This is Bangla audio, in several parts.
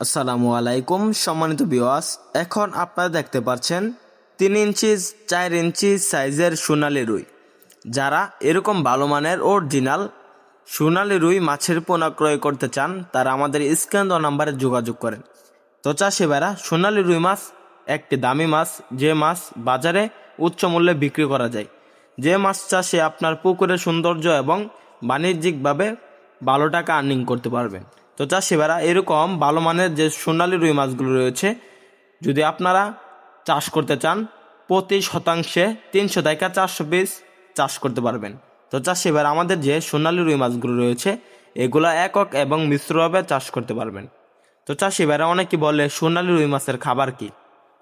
আসসালামু আলাইকুম, সম্মানিত বিওয়াস এখন আপনারা দেখতে পাচ্ছেন তিন ইঞ্চি, চার ইঞ্চি সাইজের সোনালি রুই। যারা এরকম ভালো মানের অরিজিনাল সোনালি রুই মাছের পোনা ক্রয় করতে চান, তারা আমাদের স্ক্যান নাম্বারে যোগাযোগ করেন। তো ভাইরা, সোনালি রুই মাছ একটি দামি মাছ, যে মাছ বাজারে উচ্চ মূল্যে বিক্রি করা যায়। যে মাছ চাষে আপনার পুকুরের সৌন্দর্য এবং বাণিজ্যিকভাবে ভালো টাকা আর্নিং করতে পারবেন। তো চাষি ভাইরা এরকম ভালো মানের যে সোনালি রুই মাছগুলো রয়েছে, যদি আপনারা চাষ করতে চান, প্রতি শতাংশে তিনশো থেকে চারশো পিস চাষ করতে পারবেন। তো চাষি ভাইরা আমাদের যে সোনালি রুই মাছগুলো রয়েছে, এগুলো একক এবং মিশ্রভাবে চাষ করতে পারবেন। তো চাষি ভাইরা অনেকে বলে, সোনালি রুই মাছের খাবার কি?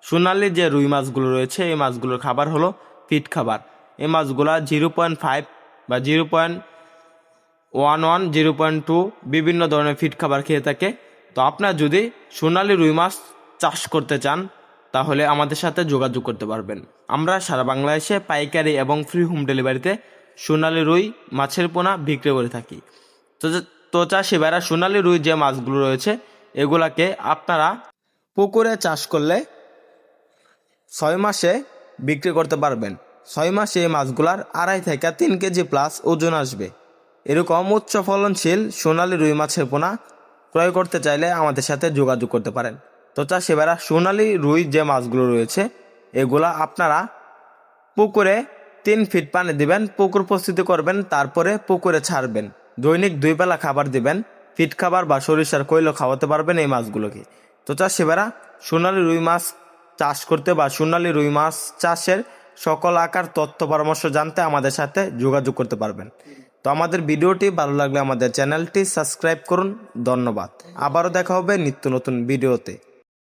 সোনালি যে রুই মাছগুলো রয়েছে, এই মাছগুলোর খাবার হলো ফিট খাবার। এই মাছগুলা জিরো পয়েন্ট ফাইভ বা zero point one one zero point two বিভিন্ন ধরনের ফিট খাবার খেয়ে থাকে। তো আপনার যদি সোনালি রুই মাছ চাষ করতে চান, তাহলে আমাদের সাথে যোগাযোগ করতে পারবেন। আমরা সারা বাংলাদেশে পাইকারি এবং ফ্রি হোম ডেলিভারিতে সোনালি রুই মাছের পোনা বিক্রি করে থাকি। তো তো চাষি ভাইরা, সোনালি রুই যে মাছগুলো রয়েছে, এগুলাকে আপনারা পুকুরে চাষ করলে ছয় মাসে বিক্রি করতে পারবেন। ছয় মাসে এই মাছগুলার আড়াই থেকে তিন কেজি প্লাস ওজন আসবে। এরকম উচ্চ ফলনশীল সোনালী রুই মাছের পোনা ক্রয় করতে চাইলে আমাদের সাথে যোগাযোগ করতে পারেন। তো চাষি ভাইরা সোনালী রুই যে মাছগুলো রয়েছে, এগুলা আপনারা পুকুরে তিন ফিট পানি দিবেন, পুকুর প্রস্তুতি করবেন, তারপরে পুকুরে ছাড়বেন। দৈনিক দুই বেলা খাবার দিবেন, ফিট খাবার বা সরিষার কৈল খাওয়াতে পারবেন এই মাছগুলোকে। তো চাষি ভাইরা সোনালী রুই মাছ চাষ করতে বা সোনালী রুই মাছ চাষের সকল আকার, তথ্য, পরামর্শ জানতে আমাদের সাথে যোগাযোগ করতে পারবেন। তো আমাদের ভিডিওটি ভালো লাগলে আমাদের চ্যানেলটি সাবস্ক্রাইব করুন। ধন্যবাদ। আবারও দেখা হবে নিত্য নতুন ভিডিওতে।